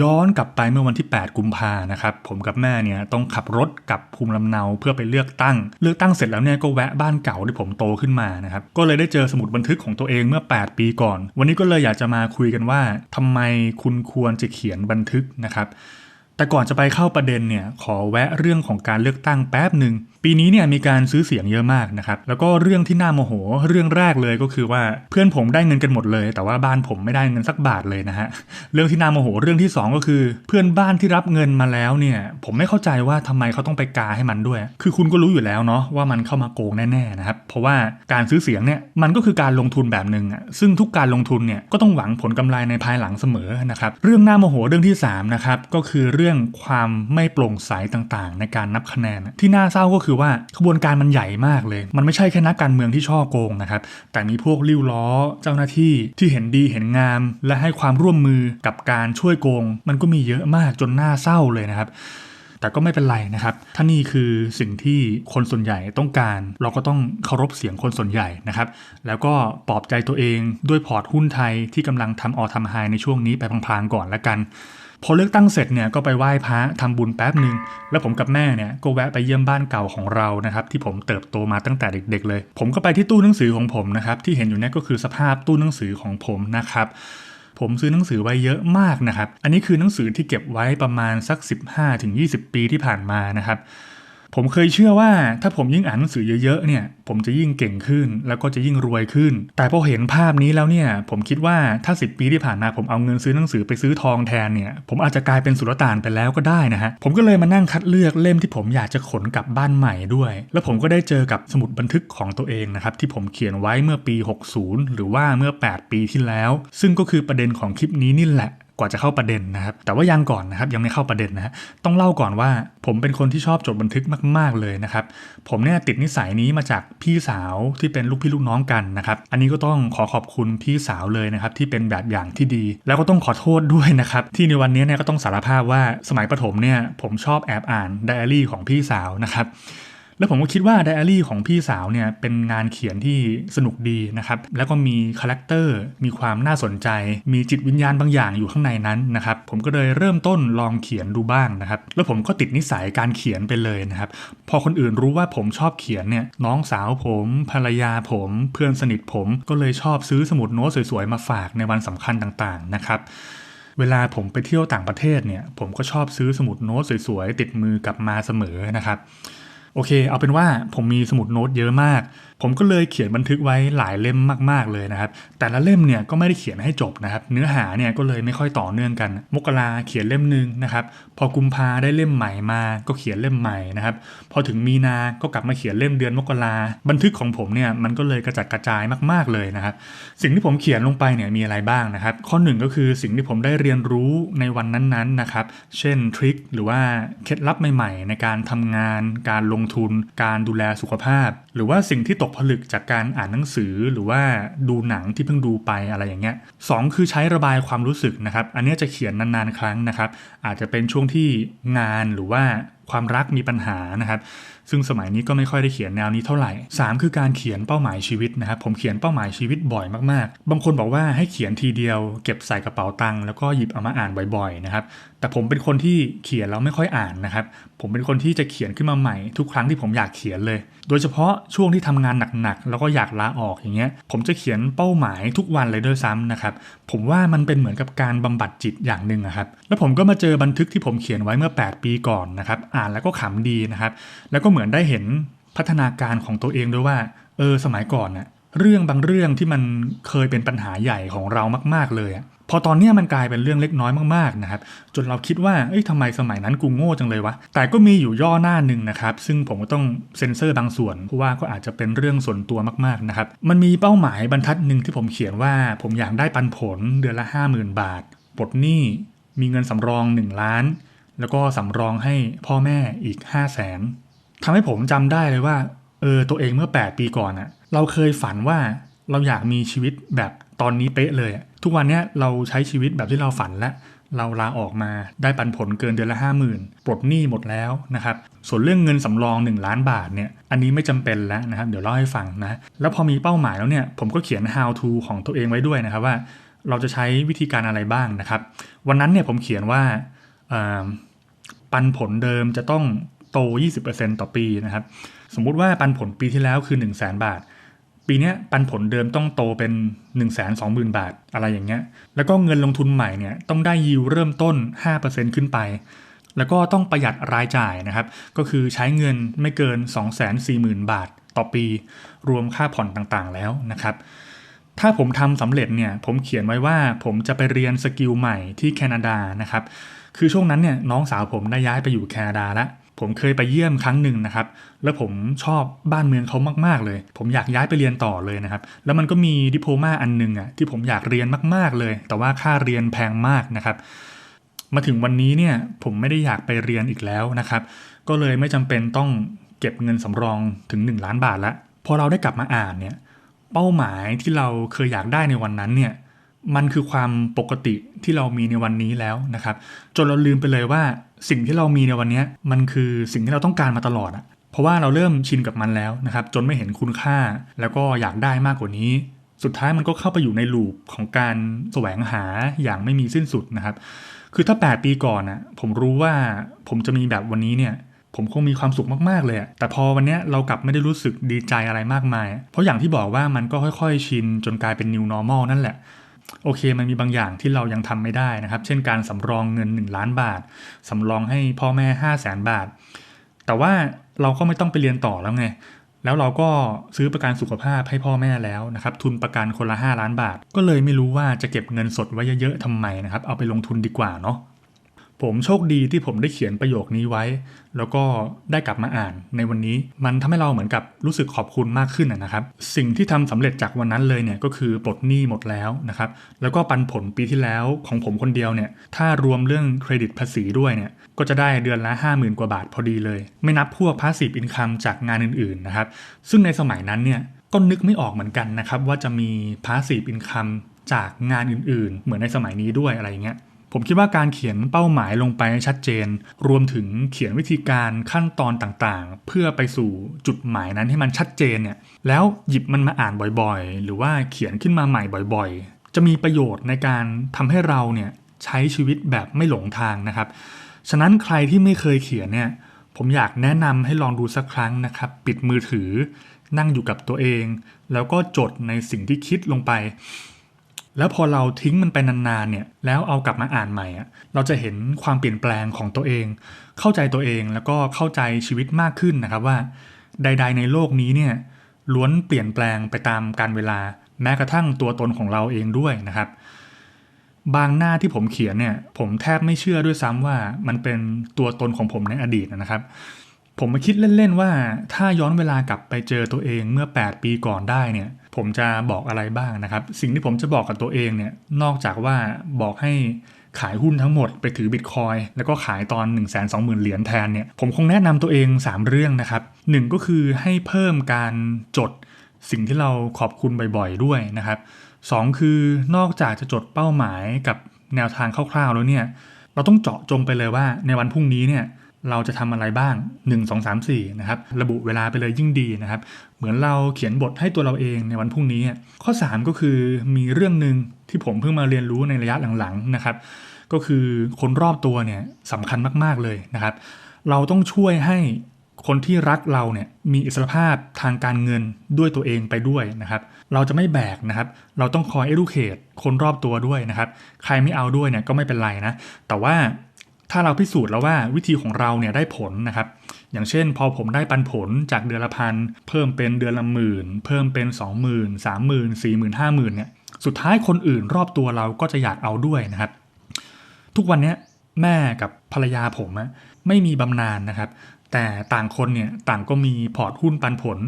ย้อนกลับไปเมื่อวันที่ 8 กุมภานะครับผมกับแม่เนี่ยต้องขับรถกลับภูมิลำเนาเพื่อไปเลือกตั้ง เลือกตั้งเสร็จแล้วเนี่ยก็แวะบ้านเก่าที่ผมโตขึ้นมานะครับก็เลยได้เจอสมุดบันทึกของตัวเองเมื่อ 8 ปีก่อน วันนี้ก็เลยอยากจะมาคุยกันว่าทำไมคุณควรจะเขียนบันทึกนะครับแต่ก่อนจะไปเข้าประเด็นเนี่ยขอแวะเรื่องของการเลือกตั้งแป๊บหนึ่ง ปีนี้เนี่ยมีการซื้อเสียงเยอะมากนะครับ แล้วก็เรื่องที่น่าโมโห เรื่องแรกเลยก็คือว่าเพื่อนผมได้เงินกันหมดเลย แต่ว่าบ้านผมไม่ได้เงินสักบาทเลยนะฮะ เรื่องที่น่าโมโหเรื่องที่สองก็คือ เพื่อนบ้านที่รับเงินมาแล้วเนี่ย ผมไม่เข้าใจว่าทำไมเขาต้องไปกาให้มันด้วย คือคุณก็รู้อยู่แล้วเนาะว่ามันเข้ามาโกงแน่ๆนะครับ เพราะว่าการซื้อเสียงเนี่ยมันก็คือการลงทุนแบบหนึ่งอะซึ่งทุกการลงทุนเนี่ยก็ต้องหวังผลกำไรในภายหลังเสมอนะครับ เรื่องน่าโมโหเรื่องที่สามนะครับก็คือเรื่องความไม่โปร่งใสต่างๆ ในการนับคะแนนที่น่าเศร้าก็คือว่าขบวนการมันใหญ่มากเลย มันไม่ใช่แค่นักการเมืองที่ช่อโกงนะครับ แต่มีพวกลิ้วล้อเจ้าหน้าที่ที่เห็นดีเห็นงาม และให้ความร่วมมือกับการช่วยโกง มันก็มีเยอะมากจนน่าเศร้าเลยนะครับแต่ก็ไม่เป็นไรนะครับถ้านี่คือสิ่งที่คนส่วนใหญ่ต้องการ เราก็ต้องเคารพเสียงคนส่วนใหญ่นะครับ แล้วก็ปลอบใจตัวเองด้วยพอร์ตหุ้นไทยที่กำลังทำออทำไฮในช่วงนี้ไปพลางๆก่อนละกัน พอเลือกตั้งเสร็จเนี่ยก็ไปไหว้พระทำบุญแป๊บหนึ่งแล้วผมกับแม่เนี่ยก็แวะไปเยี่ยมบ้านเก่าของเรานะครับที่ผมเติบโตมาตั้งแต่เด็ก ๆ เลย ผมก็ไปที่ตู้หนังสือของผมนะครับที่เห็นอยู่เนี่ยก็คือสภาพตู้หนังสือของผมนะครับผมซื้อหนังสือไว้เยอะมากนะครับ อันนี้คือหนังสือที่เก็บไว้ประมาณสัก 15-20 ปีที่ผ่านมานะครับ ผมเคยเชื่อว่าถ้าผมยิ่งอ่านหนังสือเยอะๆเนี่ย ผมจะยิ่งเก่งขึ้น แล้วก็จะยิ่งรวยขึ้น แต่พอเห็นภาพนี้แล้วเนี่ย ผมคิดว่าถ้า 10 ปีที่ผ่านมาผมเอาเงินซื้อหนังสือไปซื้อทองแทนเนี่ย ผมอาจจะกลายเป็นสุลต่านไปแล้วก็ได้นะฮะ ผมก็เลยมานั่งคัดเลือกเล่มที่ผมอยากจะขนกลับบ้านใหม่ด้วย แล้วผมก็ได้เจอกับสมุดบันทึกของตัวเองนะครับที่ผมเขียนไว้เมื่อปี 60 หรือว่าเมื่อ 8 ปีที่แล้ว ซึ่งก็คือประเด็นของคลิปนี้นี่แหละ กว่าจะเข้าประเด็นนะครับ แต่ว่ายังก่อนนะครับยังไม่เข้าประเด็นนะฮะต้องเล่าก่อนว่าผมเป็นคนที่ชอบจดบันทึกมาก ๆเลยนะครับ ผมเนี่ยติดนิสัยนี้มาจากพี่สาวที่เป็นลูกพี่ลูกน้องกันนะครับ อันนี้ก็ต้องขอขอบคุณพี่สาวเลยนะครับที่เป็นแบบอย่างที่ดี แล้วก็ต้องขอโทษด้วยนะครับที่ในวันนี้เนี่ยก็ต้องสารภาพว่าสมัยประถมเนี่ยผมชอบแอบอ่านไดอารี่ของพี่สาวนะครับ แล้วผมก็คิดว่าไดอารี่ของพี่สาวเนี่ยเป็นงานเขียนที่สนุกดีนะครับ แล้วก็มีคาแรคเตอร์มีความน่าสนใจ มีจิตวิญญาณบางอย่างอยู่ข้างในนั้นนะครับ ผมก็เลยเริ่มต้นลองเขียนดูบ้างนะครับ แล้วผมก็ติดนิสัยการเขียนไปเลยนะครับ พอคนอื่นรู้ว่าผมชอบเขียนเนี่ยน้องสาวผม ภรรยาผม เพื่อนสนิทผมก็เลยชอบซื้อสมุดโน้ตสวยๆมาฝากในวันสำคัญต่างๆนะครับเวลาผมไปเที่ยวต่างประเทศเนี่ยผมก็ชอบซื้อสมุดโน้ตสวยๆติดมือกลับมาเสมอนะครับ โอเค เอาเป็นว่าผมมีสมุดโน้ตเยอะมาก ผมก็เลยเขียนบันทึกไว้หลายเล่มมาก ๆ เลยนะครับ แต่ละเล่มเนี่ยก็ไม่ได้เขียนให้จบนะครับ เนื้อหาเนี่ยก็เลยไม่ค่อยต่อเนื่องกัน มกราเขียนเล่มหนึ่งนะครับ พอกุมภาได้เล่มใหม่มา ก็เขียนเล่มใหม่นะครับ พอถึงมีนา ก็กลับมาเขียนเล่มเดือนมกราบันทึกของผมเนี่ยมันก็เลยกระจัดกระจายมาก ๆ เลยนะครับ สิ่งที่ผมเขียนลงไปเนี่ยมีอะไรบ้างนะครับ ข้อหนึ่งก็คือสิ่งที่ผมได้เรียนรู้ในวันนั้น ๆ นะครับ เช่นทริคหรือว่าเคล็ดลับใหม่ ๆ ในการทำงาน การลงทุน การดูแลสุขภาพ หรือว่าสิ่งที่ตกผลึกจากการอ่านหนังสือหรือว่าดูหนังที่เพิ่งดูไปอะไรอย่างเงี้ยสองคือใช้ระบายความรู้สึกนะครับ อันเนี้ยจะเขียนนานๆครั้งนะครับ อาจจะเป็นช่วงที่งานหรือว่าความรักมีปัญหานะครับ ซึ่งสมัยนี้ก็ไม่ค่อยได้เขียนแนวนี้เท่าไหร่ 3 คือการเขียนเป้าหมายชีวิตนะครับผมเขียนเป้าหมายชีวิตบ่อยมากๆ บางคนบอกว่าให้เขียนทีเดียว เก็บใส่กระเป๋าตังค์แล้วก็หยิบเอามาอ่านบ่อยๆนะครับแต่ผมเป็นคนที่เขียนแล้วไม่ค่อยอ่านนะครับผมเป็นคนที่จะเขียนขึ้นมาใหม่ทุกครั้งที่ผมอยากเขียนเลย โดยเฉพาะช่วงที่ทำงานหนักๆแล้วก็อยากลาออกอย่างเงี้ยผมจะเขียนเป้าหมายทุกวันเลยด้วยซ้ำนะครับผมว่ามันเป็นเหมือนกับการบำบัดจิตอย่างหนึ่งอะครับแล้วผมก็มาเจอบันทึกที่ผมเขียนไว้เมื่อ 8 ปีก่อนนะครับอ่านแล้วก็ขำดีนะครับแล้วก็เหมือนได้เห็นพัฒนาการของตัวเองด้วยว่า เออสมัยก่อนน่ะเรื่องบางเรื่องที่มันเคยเป็นปัญหาใหญ่ของเรามาก ๆเลยอะพอตอนเนี้ยมันกลายเป็นเรื่องเล็กน้อยมากๆนะครับ จนเราคิดว่าเอ้ยทำไมสมัยนั้นกูโง่จังเลยวะ แต่ก็มีอยู่ย่อหน้าหนึ่งนะครับ ซึ่งผมก็ต้องเซ็นเซอร์บางส่วน เพราะว่าก็อาจจะเป็นเรื่องส่วนตัวมากๆนะครับ มันมีเป้าหมายบรรทัดหนึ่งที่ผมเขียนว่า ผมอยากได้ปันผลเดือนละ 50,000 บาทปลดหนี้มีเงินสำรอง 1 ล้าน แล้วก็สำรองให้พ่อแม่อีก 5 0 0แสน ทำให้ผมจำได้เลยว่า เออตัวเองเมื่อ 8 ปีก่อนอะเราเคยฝันว่าเราอยากมีชีวิตแบบตอนนี้เป๊ะเลย ทุกวันเนี้ยเราใช้ชีวิตแบบที่เราฝันแล้วเราลาออกมาได้ปันผลเกินเดือนละ 50,000ปลดหนี้หมดแล้วนะครับ ส่วนเรื่องเงินสำรอง 1 ล้านบาทเนี่ย อันนี้ไม่จำเป็นแล้วนะครับ เดี๋ยวเล่าให้ฟังนะ แล้วพอมีเป้าหมายแล้วเนี่ย ผมก็เขียน how to ของตัวเองไว้ด้วยนะครับว่า เราจะใช้วิธีการอะไรบ้างนะครับ วันนั้นเนี่ยผมเขียนว่าปันผลเดิมจะต้อง โต 20%ต่อปีนะครับ สมมุติว่าปันผลปีที่แล้วคือ 1 0 0 0 0แบาท ปีนี้ปันผลเดิมต้องโตเป็น 1 2 0 0 0 0 บาทอะไรอย่างเงี้ย แล้วก็เงินลงทุนใหม่เนี่ยต้องได้ยิวเริ่มต้น 5%ขึ้นไป แล้วก็ต้องประหยัดรายจ่ายนะครับ ก็คือใช้เงินไม่เกิน 240,000 บาทต่อปี รวมค่าผ่อนต่างๆแล้วนะครับถ้าผมทำสำเร็จเนี่ยผมเขียนไว้ว่าผมจะไปเรียนสกิลใหม่ที่แคนาดานะครับ คือช่วงนั้นเนี่ยน้องสาวผมได้ย้ายไปอยู่แคนาดาแล้ว ผมเคยไปเยี่ยมครั้งหนึ่งนะครับ แล้วผมชอบบ้านเมืองเขามาก ๆ เลย ผมอยากย้ายไปเรียนต่อเลยนะครับ แล้วมันก็มีดิโพมาอันหนึ่งอะที่ผมอยากเรียนมาก ๆ เลย แต่ว่าค่าเรียนแพงมากนะครับ มาถึงวันนี้เนี่ยผมไม่ได้อยากไปเรียนอีกแล้วนะครับ ก็เลยไม่จำเป็นต้องเก็บเงินสำรองถึง 1 ล้านบาทละ พอเราได้กลับมาอ่านเนี่ย เป้าหมายที่เราเคยอยากได้ในวันนั้นเนี่ย มันคือความปกติที่เรามีในวันนี้แล้วนะครับ จนเราลืมไปเลยว่าสิ่งที่เรามีในวันนี้มันคือสิ่งที่เราต้องการมาตลอดอะเพราะว่าเราเริ่มชินกับมันแล้วนะครับ จนไม่เห็นคุณค่า แล้วก็อยากได้มากกว่านี้ สุดท้ายมันก็เข้าไปอยู่ในลูปของการแสวงหาอย่างไม่มีสิ้นสุดนะครับ คือถ้า 8 ปีก่อนนะผมรู้ว่าผมจะมีแบบวันนี้เนี่ยผมคงมีความสุขมากๆ เลย แต่พอวันนี้เรากลับไม่ได้รู้สึกดีใจอะไรมากมาย เพราะอย่างที่บอกว่ามันก็ค่อยๆ ชินจนกลายเป็น new normal นั่นแหละ โอเคมันมีบางอย่างที่เรายังทำไม่ได้นะครับ เช่นการสำรองเงิน 1 ล้านบาทสำรองให้พ่อแม่ 5 0 0แสนบาท แต่ว่าเราก็ไม่ต้องไปเรียนต่อแล้วไง แล้วเราก็ซื้อประกันสุขภาพให้พ่อแม่แล้วนะครับ ทุนประกันคนละ 5 ล้านบาท ก็เลยไม่รู้ว่าจะเก็บเงินสดไว้เยอะๆทำไมนะครับ เอาไปลงทุนดีกว่าเนาะ ผมโชคดีที่ผมได้เขียนประโยคนี้ไว้ แล้วก็ได้กลับมาอ่านในวันนี้มันทำให้เราเหมือนกับรู้สึกขอบคุณมากขึ้นนะครับ สิ่งที่ทำสำเร็จจากวันนั้นเลยเนี่ยก็คือปลดหนี้หมดแล้วนะครับ แล้วก็ปันผลปีที่แล้วของผมคนเดียวเนี่ยถ้ารวมเรื่องเครดิตภาษีด้วยเนี่ยก็จะได้เดือนละ 50,000 กว่าบาทพอดีเลย ไม่นับพวกพาสซีฟอินคัมจากงานอื่นๆนะครับซึ่งในสมัยนั้นเนี่ยก็นึกไม่ออกเหมือนกันนะครับว่าจะมีพาสซีฟอินคัมจากงานอื่นๆ เหมือนในสมัยนี้ด้วยอะไรเงี้ย ผมคิดว่าการเขียนเป้าหมายลงไปชัดเจน รวมถึงเขียนวิธีการขั้นตอนต่างๆ เพื่อไปสู่จุดหมายนั้นให้มันชัดเจนเนี่ยแล้วหยิบมันมาอ่านบ่อยๆ หรือว่าเขียนขึ้นมาใหม่บ่อยๆ จะมีประโยชน์ในการทำให้เราเนี่ยใช้ชีวิตแบบไม่หลงทางนะครับ ฉะนั้นใครที่ไม่เคยเขียนเนี่ยผมอยากแนะนำให้ลองดูสักครั้งนะครับ ปิดมือถือ นั่งอยู่กับตัวเอง แล้วก็จดในสิ่งที่คิดลงไป แล้วพอเราทิ้งมันไปนานๆเนี่ย แล้วเอากลับมาอ่านใหม่อะเราจะเห็นความเปลี่ยนแปลงของตัวเอง เข้าใจตัวเองแล้วก็เข้าใจชีวิตมากขึ้นนะครับว่า ใด ๆ ในโลกนี้เนี่ยล้วนเปลี่ยนแปลงไปตามการเวลา แม้กระทั่งตัวตนของเราเองด้วยนะครับ บางหน้าที่ผมเขียนเนี่ย ผมแทบไม่เชื่อด้วยซ้ำว่ามันเป็นตัวตนของผมในอดีตนะครับ ผมมาคิดเล่นๆว่าถ้าย้อนเวลากลับไปเจอตัวเองเมื่อ 8 ปีก่อนได้เนี่ย ผมจะบอกอะไรบ้างนะครับ สิ่งที่ผมจะบอกกับตัวเองเนี่ยนอกจากว่าบอกให้ขายหุ้นทั้งหมดไปถือบิตคอยแล้วก็ขายตอน 1 2 0 0 0 0 เหรียญแทนเนี่ยผมคงแนะนำตัวเอง 3 เรื่องนะครับหนึ่งก็คือให้เพิ่มการจดสิ่งที่เราขอบคุณบ่อยๆด้วยนะครับสองคือนอกจากจะจดเป้าหมายกับแนวทางคร่าวๆแล้วเนี่ยเราต้องเจาะจงไปเลยว่าในวันพรุ่งนี้เนี่ย เราจะทำอะไรบ้าง 1 2 3 4นะครับระบุเวลาไปเลยยิ่งดีนะครับ เหมือนเราเขียนบทให้ตัวเราเองในวันพรุ่งนี้ ข้อ 3 ก็คือมีเรื่องหนึ่งที่ผมเพิ่งมาเรียนรู้ในระยะหลังๆนะครับ ก็คือคนรอบตัวเนี่ยสำคัญมากๆเลยนะครับ เราต้องช่วยให้คนที่รักเราเนี่ยมีอิสรภาพทางการเงินด้วยตัวเองไปด้วยนะครับ เราจะไม่แบกนะครับ เราต้องคอย educate คนรอบตัวด้วยนะครับ ใครไม่เอาด้วยเนี่ยก็ไม่เป็นไรนะ แต่ว่า ถ้าเราพิสูจน์แล้วว่าวิธีของเราเนี่ยได้ผลนะครับ อย่างเช่น พอผมได้ปันผลจากเดือนละพันเพิ่มเป็นเดือนละหมื่น เพิ่มเป็น 2 0 0 0 0 3 0 0 0 0 4 0 0 0 0 5 0 0 0 0เนี่ยสุดท้ายคนอื่นรอบตัวเราก็จะอยากเอาด้วยนะครับ ทุกวันนี้แม่กับภรรยาผมไม่มีบำนาญนะครับ แต่ต่างคนเนี่ยต่างก็มีพอร์ตหุ้นปันผล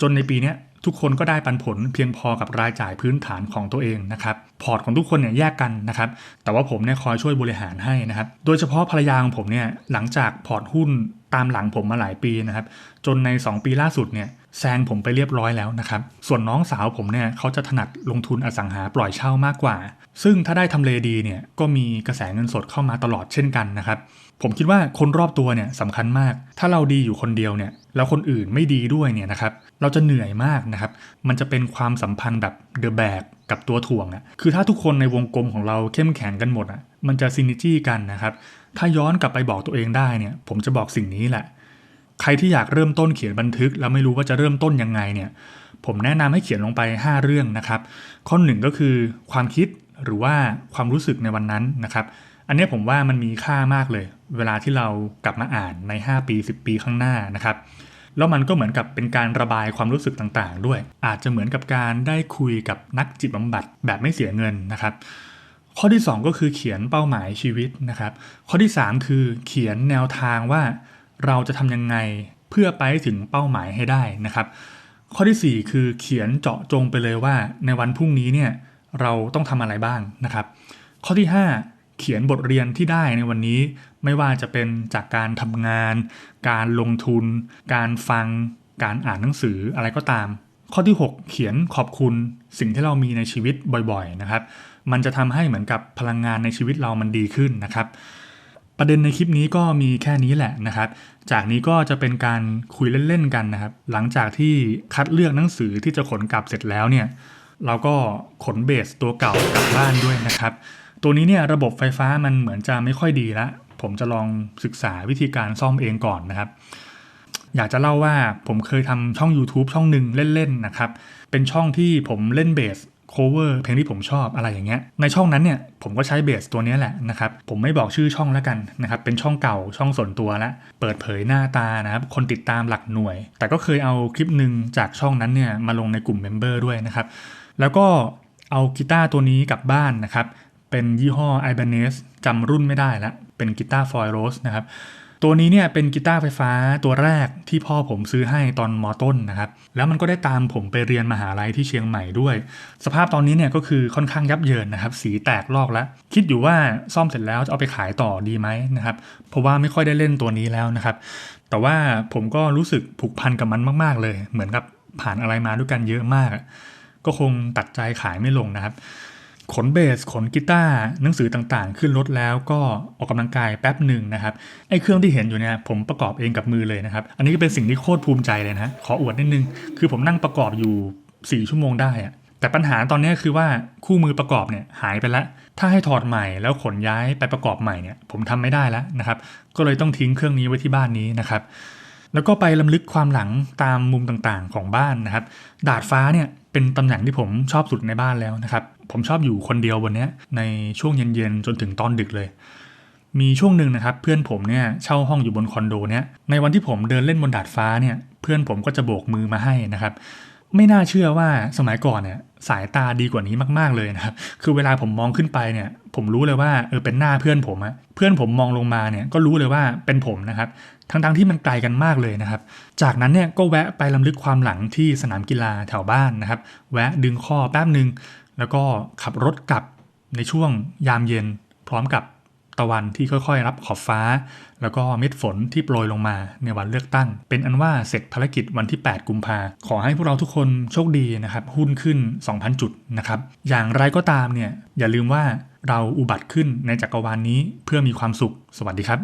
จนในปีนี้ ทุกคนก็ได้ปันผลเพียงพอกับรายจ่ายพื้นฐานของตัวเองนะครับพอร์ตของทุกคนเนี่ยแยกกันนะครับแต่ว่าผมเนี่ยคอยช่วยบริหารให้นะครับโดยเฉพาะภรรยาของผมเนี่ยหลังจากพอร์ตหุ้นตามหลังผมมาหลายปีนะครับจนใน 2 ปีล่าสุดเนี่ย แซงผมไปเรียบร้อยแล้วนะครับ ส่วนน้องสาวผมเนี่ยเขาจะถนัดลงทุนอสังหาปล่อยเช่ามากกว่า ซึ่งถ้าได้ทำเลดีเนี่ยก็มีกระแสเงินสดเข้ามาตลอดเช่นกันนะครับ ผมคิดว่าคนรอบตัวเนี่ยสำคัญมาก ถ้าเราดีอยู่คนเดียวเนี่ยแล้วคนอื่นไม่ดีด้วยเนี่ยนะครับเราจะเหนื่อยมากนะครับ มันจะเป็นความสัมพันธ์แบบเดอะแบกกับตัวถ่วงอะ่ะ คือถ้าทุกคนในวงกลมของเราเข้มแข็งกันหมดอะ่ะ มันจะซินิจี้กันนะครับ ถ้าย้อนกลับไปบอกตัวเองได้เนี่ย ผมจะบอกสิ่งนี้แหละ ใครที่อยากเริ่มต้นเขียนบันทึก แล้วไม่รู้ว่าจะเริ่มต้นยังไงเนี่ยผมแนะนำให้เขียนลงไป 5 เรื่องนะครับ ข้อหนึ่งก็คือความคิดหรือว่าความรู้สึกในวันนั้นนะครับ อันนี้ผมว่ามันมีค่ามากเลย เวลาที่เรากลับมาอ่านใน 5 ปี 10 ปีข้างหน้านะครับแล้วมันก็เหมือนกับเป็นการระบายความรู้สึกต่างๆ ด้วย อาจจะเหมือนกับการได้คุยกับนักจิตบำบัดแบบไม่เสียเงินนะครับ ข้อที่ 2 ก็คือเขียนเป้าหมายชีวิตนะครับ ข้อที่ 3 คือเขียนแนวทางว่า เราจะทำยังไงเพื่อไปถึงเป้าหมายให้ได้นะครับ ข้อที่ 4 คือเขียนเจาะจงไปเลยว่า ในวันพรุ่งนี้เนี่ยเราต้องทำอะไรบ้างนะครับ ข้อที่ 5 เขียนบทเรียนที่ได้ในวันนี้ ไม่ว่าจะเป็นจากการทำงาน การลงทุน การฟัง การอ่านหนังสืออะไรก็ตาม ข้อที่ 6 เขียนขอบคุณสิ่งที่เรามีในชีวิตบ่อยๆนะครับ มันจะทำให้เหมือนกับพลังงานในชีวิตเรามันดีขึ้นนะครับ ประเด็นในคลิปนี้ก็มีแค่นี้แหละนะครับ จากนี้ก็จะเป็นการคุยเล่นๆกันนะครับ หลังจากที่คัดเลือกหนังสือที่จะขนกลับเสร็จแล้วเนี่ย เราก็ขนเบสตัวเก่ากลับบ้านด้วยนะครับ ตัวนี้เนี่ยระบบไฟฟ้ามันเหมือนจะไม่ค่อยดีละ ผมจะลองศึกษาวิธีการซ่อมเองก่อนนะครับ อยากจะเล่าว่าผมเคยทำช่อง YouTube ช่องหนึ่งเล่นๆนะครับ เป็นช่องที่ผมเล่นเบส cover เพลงที่ผมชอบอะไรอย่างเงี้ยในช่องนั้นเนี่ยผมก็ใช้เบสตัวนี้แหละนะครับผมไม่บอกชื่อช่องแล้วกันนะครับเป็นช่องเก่าช่องส่วนตัวละเปิดเผยหน้าตานะครับคนติดตามหลักหน่วย แต่ก็เคยเอาคลิปหนึ่งจากช่องนั้นเนี่ยมาลงในกลุ่มเมมเบอร์ด้วยนะครับแล้วก็เอากีตาร์ตัวนี้กลับบ้านนะครับเป็นยี่ห้อ Ibanez จำรุ่นไม่ได้ละเป็นกีตาร์ฟอยล์โรสนะครับ ตัวนี้เนี่ยเป็นกีตาร์ไฟฟ้าตัวแรกที่พ่อผมซื้อให้ตอนมอต้นนะครับ แล้วมันก็ได้ตามผมไปเรียนมหาลัยที่เชียงใหม่ด้วย สภาพตอนนี้เนี่ยก็คือค่อนข้างยับเยินนะครับ สีแตกลอกแล้ว คิดอยู่ว่าซ่อมเสร็จแล้วจะเอาไปขายต่อดีไหมนะครับ เพราะว่าไม่ค่อยได้เล่นตัวนี้แล้วนะครับ แต่ว่าผมก็รู้สึกผูกพันกับมันมาก ๆ เลย เหมือนกับผ่านอะไรมาด้วยกันเยอะมาก ก็คงตัดใจขายไม่ลงนะครับ ขนเบสขนกีตาร์หนังสือต่างๆ ขึ้นรถแล้วก็ออกกำลังกายแป๊บหนึ่งนะครับไอ้เครื่องที่เห็นอยู่เนี่ยผมประกอบเองกับมือเลยนะครับ อันนี้ก็เป็นสิ่งที่โคตรภูมิใจเลยนะขออวดนิดนึง คือผมนั่งประกอบอยู่ 4 ชั่วโมงได้อะแต่ปัญหาตอนนี้คือว่าคู่มือประกอบเนี่ยหายไปแล้ว ถ้าให้ถอดใหม่แล้วขนย้ายไปประกอบใหม่เนี่ยผมทำไม่ได้แล้วนะครับ ก็เลยต้องทิ้งเครื่องนี้ไว้ที่บ้านนี้นะครับ แล้วก็ไปลำลึกความหลังตามมุมต่างๆของบ้านนะครับ ดาดฟ้าเนี่ยเป็นตำแหน่งที่ผมชอบสุดในบ้านแล้วนะครับ ผมชอบอยู่คนเดียวบนนี้ในช่วงเย็นๆจนถึงตอนดึกเลย มีช่วงหนึ่งนะครับ เพื่อนผมเนี่ยเช่าห้องอยู่บนคอนโดเนี่ยในวันที่ผมเดินเล่นบนดาดฟ้าเนี่ยเพื่อนผมก็จะโบกมือมาให้นะครับ ไม่น่าเชื่อว่าสมัยก่อนเนี่ยสายตาดีกว่านี้มากๆเลยนะครับ คือเวลาผมมองขึ้นไปเนี่ย ผมรู้เลยว่าเออเป็นหน้าเพื่อนผมอะเพื่อนผมมองลงมาเนี่ยก็รู้เลยว่าเป็นผมนะครับ ทั้งๆที่มันไกลกันมากเลยนะครับ จากนั้นเนี่ยก็แวะไปลำลึกความหลังที่สนามกีฬาแถวบ้านนะครับ แวะดึงข้อแป๊บหนึ่งแล้วก็ขับรถกลับในช่วงยามเย็น พร้อมกับ ตะวันที่ค่อยๆ รับขอบฟ้า แล้วก็เม็ดฝนที่โปรยลงมาในวันเลือกตั้ง เป็นอันว่าเสร็จภารกิจวันที่ 8 กุมภาขอให้พวกเราทุกคนโชคดีนะครับ หุ้นขึ้น 2,000 จุดนะครับ อย่างไรก็ตามเนี่ยอย่าลืมว่าเราอุบัติขึ้นในจักรวาลนนี้เพื่อมีความสุข สวัสดีครับ